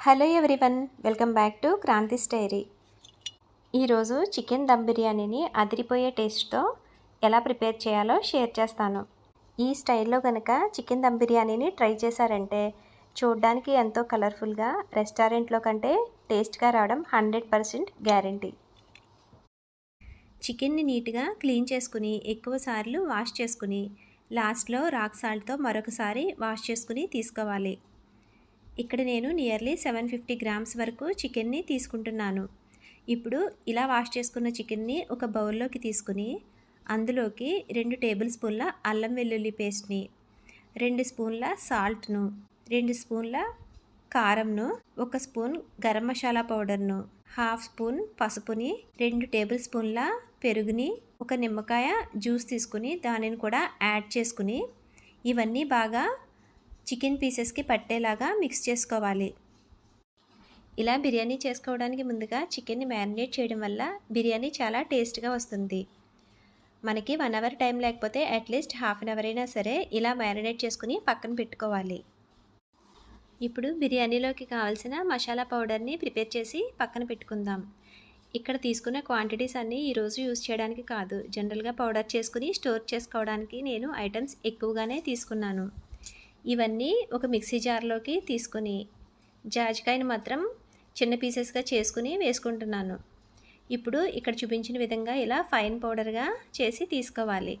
Hello everyone welcome back to Kranti story ఈరోజు chicken dum బిర్యానీని అదిరిపోయే టేస్ట్తో ఎలా ప్రిపేర్ చేయాలో షేర్ చేస్తాను. ఈ స్టైల్లో కనుక చికెన్ దమ్ బిర్యానీని ట్రై చేశారంటే చూడ్డానికి ఎంతో కలర్ఫుల్గా రెస్టారెంట్లో కంటే టేస్ట్గా రావడం హండ్రెడ్ పర్సెంట్ గ్యారంటీ. చికెన్ని నీట్గా క్లీన్ చేసుకుని ఎక్కువ సార్లు వాష్ చేసుకుని లాస్ట్లో రాక్ సాల్ట్తో మరొకసారి వాష్ చేసుకుని తీసుకోవాలి. ఇక్కడ నేను నియర్లీ సెవెన్ ఫిఫ్టీ గ్రామ్స్ వరకు చికెన్ని తీసుకుంటున్నాను. ఇప్పుడు ఇలా వాష్ చేసుకున్న చికెన్ని ఒక బౌల్లోకి తీసుకుని అందులోకి రెండు టేబుల్ స్పూన్ల అల్లం వెల్లుల్లి పేస్ట్ని రెండు స్పూన్ల సాల్ట్ను రెండు స్పూన్ల కారంను ఒక స్పూన్ గరం మసాలా పౌడర్ను హాఫ్ స్పూన్ పసుపుని రెండు టేబుల్ స్పూన్ల పెరుగుని ఒక నిమ్మకాయ జ్యూస్ తీసుకుని దానిని కూడా యాడ్ చేసుకుని ఇవన్నీ బాగా చికెన్ పీసెస్కి పట్టేలాగా మిక్స్ చేసుకోవాలి. ఇలా బిర్యానీ చేసుకోవడానికి ముందుగా చికెన్ని మ్యారినేట్ చేయడం వల్ల బిర్యానీ చాలా టేస్ట్గా వస్తుంది. మనకి వన్ అవర్ టైం లేకపోతే at least half an hour అయినా సరే ఇలా మ్యారినేట్ చేసుకుని పక్కన పెట్టుకోవాలి. ఇప్పుడు బిర్యానీలోకి కావాల్సిన మసాలా పౌడర్ని ప్రిపేర్ చేసి పక్కన పెట్టుకుందాం. ఇక్కడ తీసుకున్న క్వాంటిటీస్ అన్నీ ఈరోజు యూజ్ చేయడానికి కాదు. జనరల్గా పౌడర్ చేసుకుని స్టోర్ చేసుకోవడానికి నేను ఐటమ్స్ ఎక్కువగానే తీసుకున్నాను. ఇవన్నీ ఒక మిక్సీ జార్లోకి తీసుకుని జాజికాయని మాత్రం చిన్న పీసెస్గా చేసుకుని వేసుకుంటున్నాను. ఇప్పుడు ఇక్కడ చూపించిన విధంగా ఇలా ఫైన్ పౌడర్గా చేసి తీసుకోవాలి.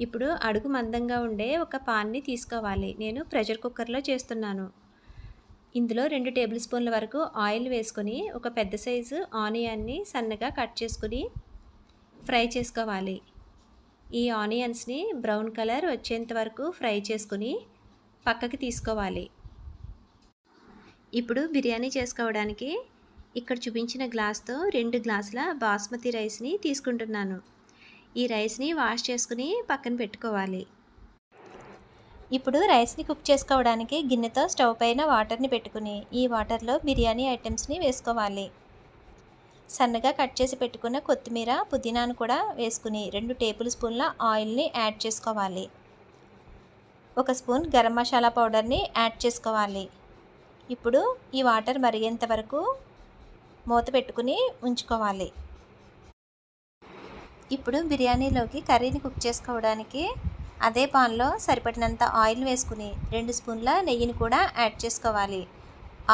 ఇప్పుడు అడుగు మందంగా ఉండే ఒక పాన్ని తీసుకోవాలి. నేను ప్రెషర్ కుక్కర్లో చేస్తున్నాను. ఇందులో రెండు టేబుల్ స్పూన్ల వరకు ఆయిల్ వేసుకొని ఒక పెద్ద సైజు ఆనియన్ని సన్నగా కట్ చేసుకుని ఫ్రై చేసుకోవాలి. ఈ ఆనియన్స్ని బ్రౌన్ కలర్ వచ్చేంత వరకు ఫ్రై చేసుకుని పక్కకి తీసుకోవాలి. ఇప్పుడు బిర్యానీ చేసుకోవడానికి ఇక్కడ చూపించిన గ్లాస్తో రెండు గ్లాసుల బాస్మతి రైస్ని తీసుకుంటున్నాను. ఈ రైస్ని వాష్ చేసుకుని పక్కన పెట్టుకోవాలి. ఇప్పుడు రైస్ని కుక్ చేసుకోవడానికి గిన్నెతో స్టవ్ పైన వాటర్ని పెట్టుకుని ఈ వాటర్లో బిర్యానీ ఐటమ్స్ని వేసుకోవాలి. సన్నగా కట్ చేసి పెట్టుకున్న కొత్తిమీర పుదీనాను కూడా వేసుకుని రెండు టేబుల్ స్పూన్ల ఆయిల్ని యాడ్ చేసుకోవాలి. ఒక స్పూన్ గరం మసాలా పౌడర్ని యాడ్ చేసుకోవాలి. ఇప్పుడు ఈ వాటర్ మరిగేంత వరకు మూత పెట్టుకుని ఉంచుకోవాలి. ఇప్పుడు బిర్యానీలోకి కర్రీని కుక్ చేసుకోవడానికి అదే పాన్లో సరిపడినంత ఆయిల్ వేసుకుని రెండు స్పూన్ల నెయ్యిని కూడా యాడ్ చేసుకోవాలి.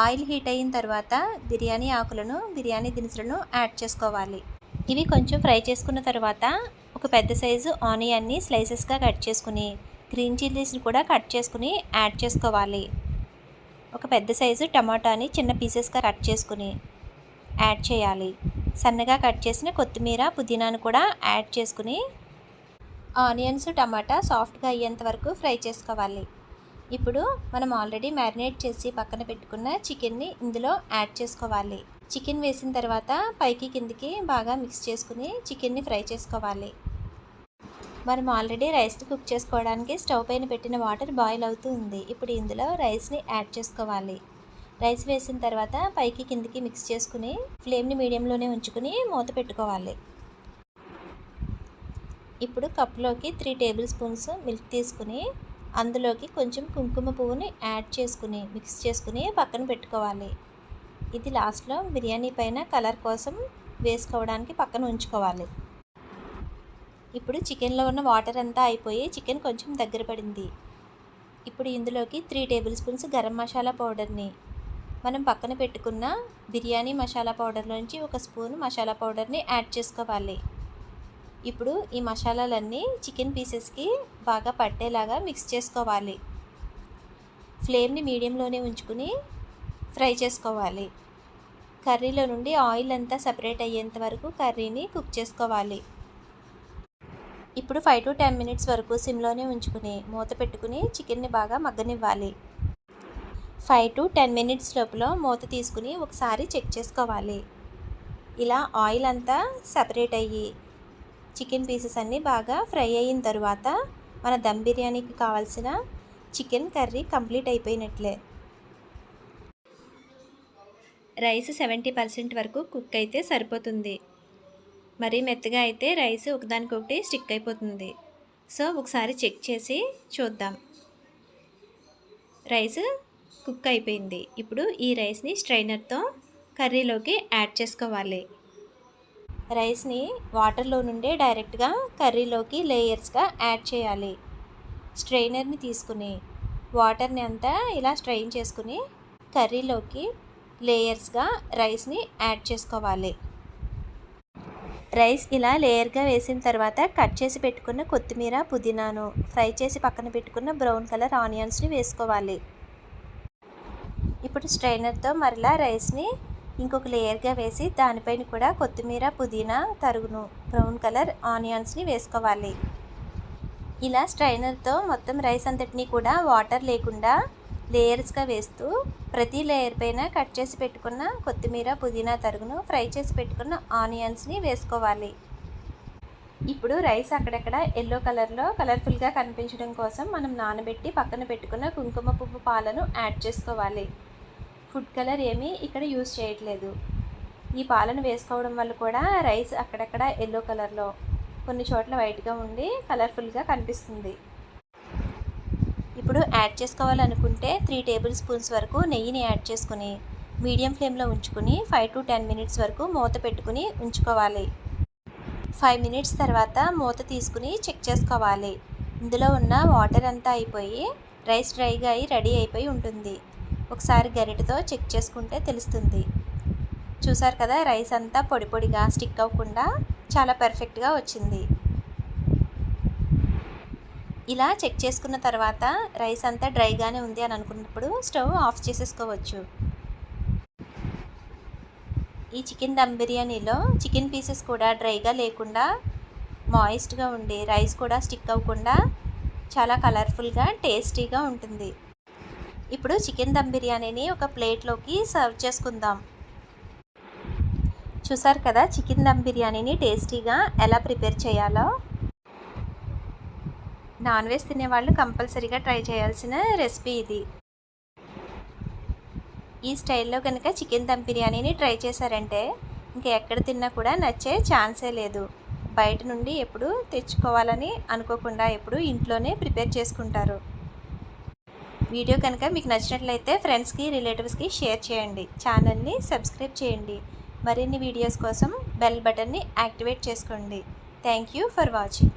ఆయిల్ హీట్ అయిన తర్వాత బిర్యానీ ఆకులను బిర్యానీ దినుసులను యాడ్ చేసుకోవాలి. ఇవి కొంచెం ఫ్రై చేసుకున్న తర్వాత ఒక పెద్ద సైజు ఆనియన్ని స్లైసెస్గా కట్ చేసుకుని గ్రీన్ చిల్లీస్ని కూడా కట్ చేసుకుని యాడ్ చేసుకోవాలి. ఒక పెద్ద సైజు టమాటాని చిన్న పీసెస్గా కట్ చేసుకుని యాడ్ చేయాలి. సన్నగా కట్ చేసిన కొత్తిమీర పుదీనాను కూడా యాడ్ చేసుకుని ఆనియన్స్ టమాటా సాఫ్ట్గా అయ్యేంత వరకు ఫ్రై చేసుకోవాలి. ఇప్పుడు మనం ఆల్రెడీ మ్యారినేట్ చేసి పక్కన పెట్టుకున్న చికెన్ని ఇందులో యాడ్ చేసుకోవాలి. చికెన్ వేసిన తర్వాత పైకి కిందికి బాగా మిక్స్ చేసుకుని చికెన్ని ఫ్రై చేసుకోవాలి. మనం ఆల్రెడీ రైస్ని కుక్ చేసుకోవడానికి స్టవ్ పైన పెట్టిన వాటర్ బాయిల్ అవుతూ ఉంది. ఇప్పుడు ఇందులో రైస్ని యాడ్ చేసుకోవాలి. రైస్ వేసిన తర్వాత పైకి కిందికి మిక్స్ చేసుకుని ఫ్లేమ్ని మీడియంలోనే ఉంచుకుని మూత పెట్టుకోవాలి. ఇప్పుడు కప్లోకి త్రీ టేబుల్ స్పూన్స్ మిల్క్ తీసుకుని అందులోకి కొంచెం కుంకుమ పువ్వుని యాడ్ చేసుకుని మిక్స్ చేసుకుని పక్కన పెట్టుకోవాలి. ఇది లాస్ట్లో బిర్యానీ పైన కలర్ కోసం వేసుకోవడానికి పక్కన ఉంచుకోవాలి. ఇప్పుడు చికెన్లో ఉన్న వాటర్ అంతా అయిపోయి చికెన్ కొంచెం దగ్గర పడింది. ఇప్పుడు ఇందులోకి three tablespoons garam masala పౌడర్ని. మనం పక్కన పెట్టుకున్న బిర్యానీ మసాలా పౌడర్లోంచి ఒక స్పూన్ మసాలా పౌడర్ని యాడ్ చేసుకోవాలి. ఇప్పుడు ఈ మసాలాలన్నీ చికెన్ పీసెస్కి బాగా పట్టేలాగా మిక్స్ చేసుకోవాలి. ఫ్లేమ్ని మీడియంలోనే ఉంచుకుని ఫ్రై చేసుకోవాలి. కర్రీలో నుండి ఆయిల్ అంతా సపరేట్ అయ్యేంత వరకు కర్రీని కుక్ చేసుకోవాలి. ఇప్పుడు ఫైవ్ టు టెన్ మినిట్స్ వరకు సిమ్లోనే ఉంచుకుని మూత పెట్టుకుని చికెన్ని బాగా మగ్గనివ్వాలి. ఫైవ్ టు టెన్ మినిట్స్ లోపల మూత తీసుకుని ఒకసారి చెక్ చేసుకోవాలి. ఇలా ఆయిల్ అంతా సపరేట్ అయ్యి చికెన్ పీసెస్ అన్నీ బాగా ఫ్రై అయిన తర్వాత మన దమ్ బిర్యానీకి కావాల్సిన చికెన్ కర్రీ కంప్లీట్ అయిపోయినట్లే. రైస్ సెవెంటీ పర్సెంట్ వరకు కుక్ అయితే సరిపోతుంది. మరీ మెత్తగా అయితే రైస్ ఒకదానికొకటి స్టిక్ అయిపోతుంది. సో ఒకసారి చెక్ చేసి చూద్దాం. రైస్ కుక్ అయిపోయింది. ఇప్పుడు ఈ రైస్ని స్ట్రైనర్తో కర్రీలోకి యాడ్ చేసుకోవాలి. రైస్ని వాటర్లో నుండే డైరెక్ట్గా కర్రీలోకి లేయర్స్గా యాడ్ చేయాలి. స్ట్రైనర్ని తీసుకుని వాటర్ని అంతా ఇలా స్ట్రెయిన్ చేసుకుని కర్రీలోకి లేయర్స్గా రైస్ని యాడ్ చేసుకోవాలి. రైస్ ఇలా లేయర్గా వేసిన తర్వాత కట్ చేసి పెట్టుకున్న కొత్తిమీర పుదీనాను ఫ్రై చేసి పక్కన పెట్టుకున్న బ్రౌన్ కలర్ ఆనియన్స్ని వేసుకోవాలి. ఇప్పుడు స్ట్రైనర్తో మరలా రైస్ని ఇంకొక లేయర్గా వేసి దానిపైన కూడా కొత్తిమీర పుదీనా తరుగును బ్రౌన్ కలర్ ఆనియన్స్ని వేసుకోవాలి. ఇలా స్ట్రైనర్తో మొత్తం రైస్ అంతటినీ కూడా వాటర్ లేకుండా లేయర్స్గా వేస్తూ ప్రతి లేయర్ పైన కట్ చేసి పెట్టుకున్న కొత్తిమీర పుదీనా తరుగును ఫ్రై చేసి పెట్టుకున్న ఆనియన్స్ని వేసుకోవాలి. ఇప్పుడు రైస్ అక్కడక్కడ ఎల్లో కలర్లో కలర్ఫుల్గా కనిపించడం కోసం మనం నానబెట్టి పక్కన పెట్టుకున్న కుంకుమ పువ్వు పాలను యాడ్ చేసుకోవాలి. ఫుడ్ కలర్ ఏమీ ఇక్కడ యూస్ చేయట్లేదు. ఈ పాలను వేసుకోవడం వల్ల కూడా రైస్ అక్కడక్కడ ఎల్లో కలర్లో కొన్ని చోట్ల వైట్గా ఉండి కలర్ఫుల్గా కనిపిస్తుంది. ఇప్పుడు యాడ్ చేసుకోవాలనుకుంటే త్రీ టేబుల్ స్పూన్స్ వరకు నెయ్యిని యాడ్ చేసుకుని మీడియం ఫ్లేమ్లో ఉంచుకుని ఫైవ్ టు టెన్ మినిట్స్ వరకు మూత పెట్టుకుని ఉంచుకోవాలి. ఫైవ్ మినిట్స్ తర్వాత మూత తీసుకుని చెక్ చేసుకోవాలి. ఇందులో ఉన్న వాటర్ అంతా అయిపోయి రైస్ డ్రైగా అయి రెడీ అయిపోయి ఉంటుంది. ఒకసారి గరిటతో చెక్ చేసుకుంటే తెలుస్తుంది. చూసారు కదా రైస్ అంతా పొడి పొడిగా స్టిక్ అవ్వకుండా చాలా పర్ఫెక్ట్గా వచ్చింది. ఇలా చెక్ చేసుకున్న తర్వాత రైస్ అంతా డ్రైగానే ఉంది అని అనుకున్నప్పుడు స్టవ్ ఆఫ్ చేసేసుకోవచ్చు. ఈ చికెన్ దమ్ బిర్యానీలో చికెన్ పీసెస్ కూడా డ్రైగా లేకుండా మాయిస్ట్గా ఉండి రైస్ కూడా స్టిక్ అవ్వకుండా చాలా కలర్ఫుల్గా టేస్టీగా ఉంటుంది. ఇప్పుడు చికెన్ దమ్ బిర్యానీని ఒక ప్లేట్లోకి సర్వ్ చేసుకుందాం. చూసారు కదా చికెన్ దమ్ బిర్యానీని టేస్టీగా ఎలా ప్రిపేర్ చేయాలో? నాన్ వెజ్ తినేవాళ్ళు కంపల్సరీగా ట్రై చేయాల్సిన రెసిపీ ఇది. ఈ స్టైల్లో కనుక చికెన్ దమ్ బిర్యానీని ట్రై చేశారంటే ఇంకా ఎక్కడ తిన్నా కూడా నచ్చే ఛాన్సే లేదు. బయట నుండి ఎప్పుడు తెచ్చుకోవాలని అనుకోకుండా ఎప్పుడు ఇంట్లోనే ప్రిపేర్ చేసుకుంటారు. వీడియో కనుక మీకు నచ్చినట్లయితే ఫ్రెండ్స్కి రిలేటివ్స్కి షేర్ చేయండి. ఛానల్ని సబ్స్క్రైబ్ చేయండి. మరిన్ని వీడియోస్ కోసం బెల్ బటన్ని యాక్టివేట్ చేసుకోండి. Thank you for watching.